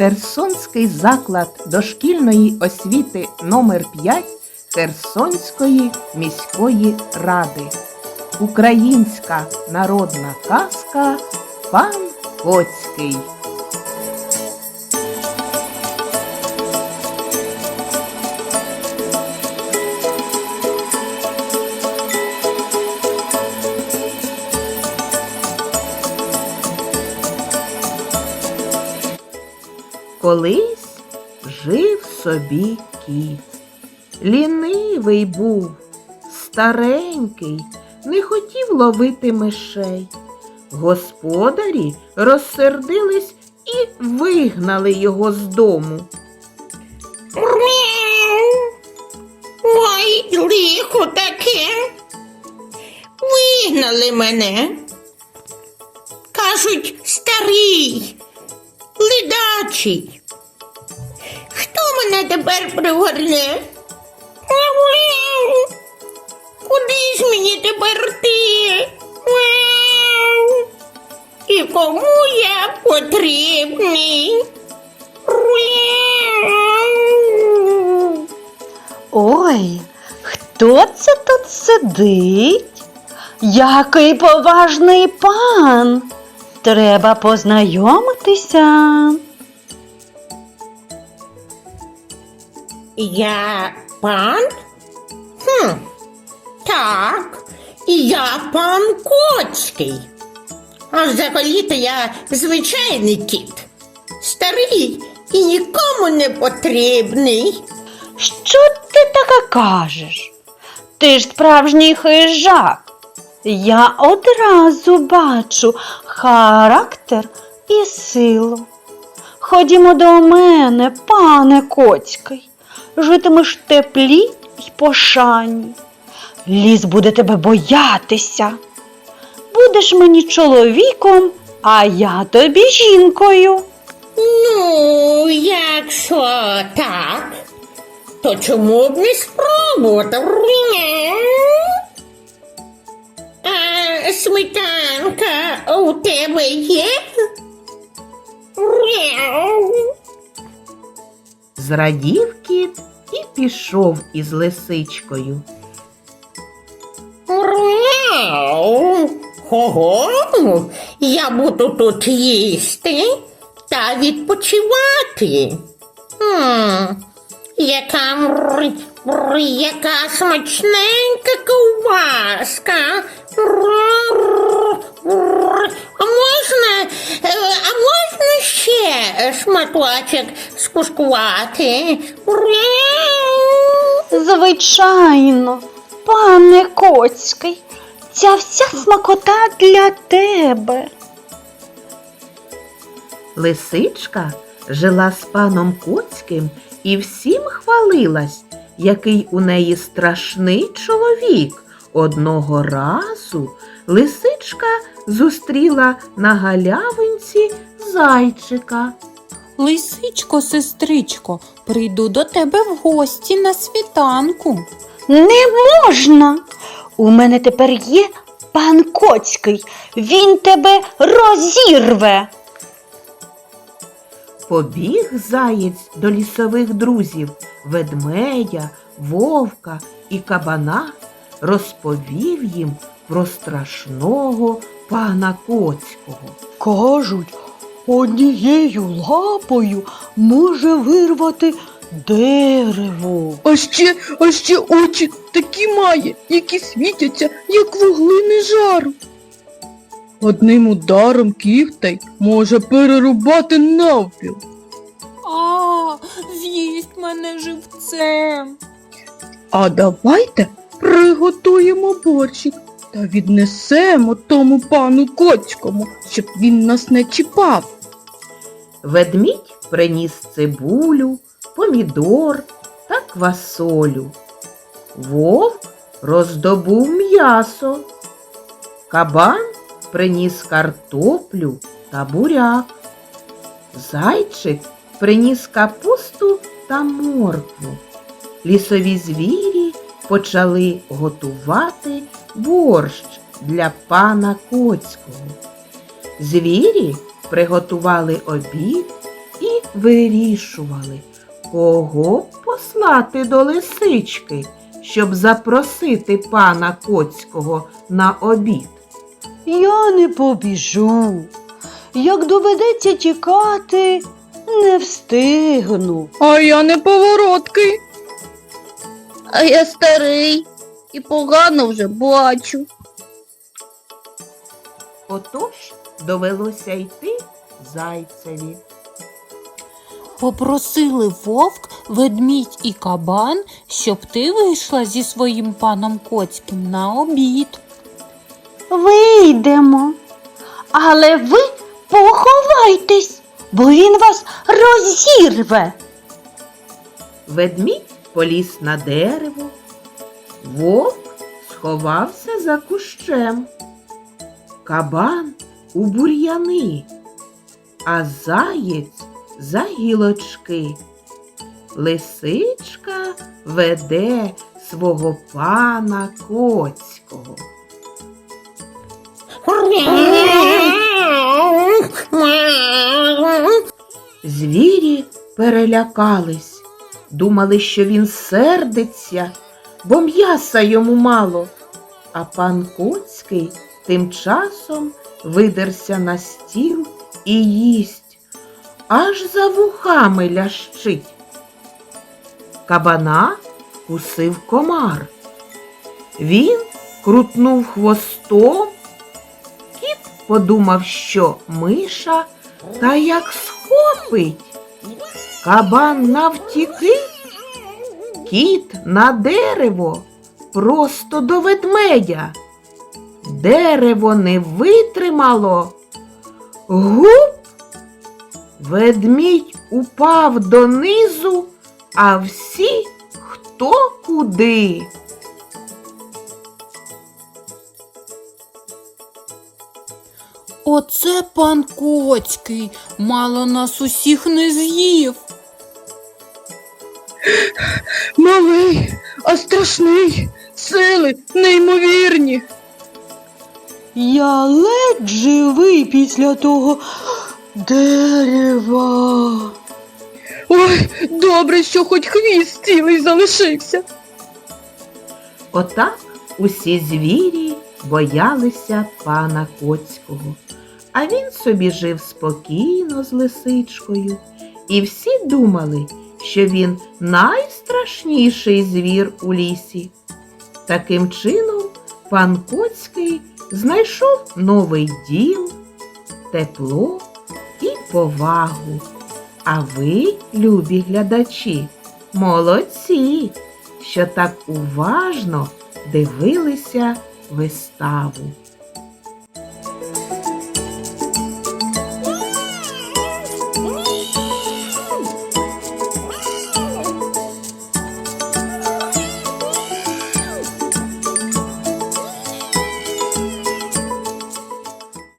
Херсонський заклад дошкільної освіти номер 5 Херсонської міської ради. Українська народна казка Пан Коцький. Колись жив собі кіт. Лінивий був, старенький, не хотів ловити мишей. Господарі розсердились і вигнали його з дому. Мяу. Ой, лихо таке. Вигнали мене. Кажуть, старий, ледачий. Хто мене тепер пригорне? Куди ж мені тепер? Мяу. І кому я потрібний? Ой, хто це тут сидить? Який поважний пан. Треба познайомитися. Я пан? Хм, так, я пан Коцький. А взагалі-то я звичайний кіт. Старий і нікому не потрібний. Що ти таке кажеш? Ти ж справжній хижак. Я одразу бачу характер і силу. Ходімо до мене, пане Коцький. Житимеш теплі й пошані. Ліс буде тебе боятися. Будеш мені чоловіком, а я тобі жінкою. Ну, якщо так, то чому б не спробувати? Сметанка у тебе є? Зрадів кіт і пішов із лисичкою. Мяу. Ого, я буду тут їсти та відпочивати. Яка, яка смачненька ковбаска. Шматочок скушкувати? Мяу. Звичайно, пане Коцький, ця вся смакота для тебе. Лисичка жила з паном Коцьким і всім хвалилась, який у неї страшний чоловік. Одного разу лисичка зустріла на галявинці зайчика. Лисичко, сестричко, прийду до тебе в гості на світанку. Не можна. У мене тепер є пан Коцький. Він тебе розірве. Побіг заєць до лісових друзів ведмедя, вовка і кабана, розповів їм про страшного пана Коцького. Кажуть, однією лапою може вирвати дерево. А ще, а ще очі такі має, які світяться, як вуглини жару. Одним ударом кіхтей може перерубати навпіл. А, з'їсть мене живцем. А давайте приготуємо борщик та віднесемо тому пану Коцькому, щоб він нас не чіпав. Ведмідь приніс цибулю, помідор та квасолю. Вовк роздобув м'ясо. Кабан приніс картоплю та буряк. Зайчик приніс капусту та моркву. Лісові звірі почали готувати борщ для пана Коцького. Звірі приготували обід і вирішували, кого послати до лисички, щоб запросити пана Коцького на обід. Я не побіжу. Як доведеться тікати, не встигну. А я не повороткий. А я старий і погано вже бачу. Отож довелося йти зайцеві. Попросили вовк, ведмідь і кабан, щоб ти вийшла зі своїм паном Коцьким на обід. Вийдемо. Але ви поховайтесь, бо він вас розірве. Ведмідь поліз на дерево, вовк сховався за кущем, кабан у бур'яни, а заєць за гілочки. Лисичка веде свого пана коцького. Звірі перелякались, думали, що він сердиться, бо м'яса йому мало. А пан Коцький тим часом видерся на стіл і їсть, аж за вухами лящить. Кабана кусив комар. Він крутнув хвостом. Кіт подумав, що миша та як схопить. Кабан навтіки, кіт на дерево, просто до ведмедя. Дерево не витримало. Гуп! Ведмідь упав донизу, а всі хто куди. Оце пан Коцький мало нас усіх не з'їв. Малий, а страшний, сили неймовірні. Я ледь живий після того дерева. Ой, добре, що хоч хвіст цілий залишився. Отак усі звірі боялися пана Коцького, а він собі жив спокійно з лисичкою, і всі думали, що він найстрашніший звір у лісі. Таким чином, пан Коцький знайшов новий дім, тепло і повагу. А ви, любі глядачі, молодці, що так уважно дивилися виставу.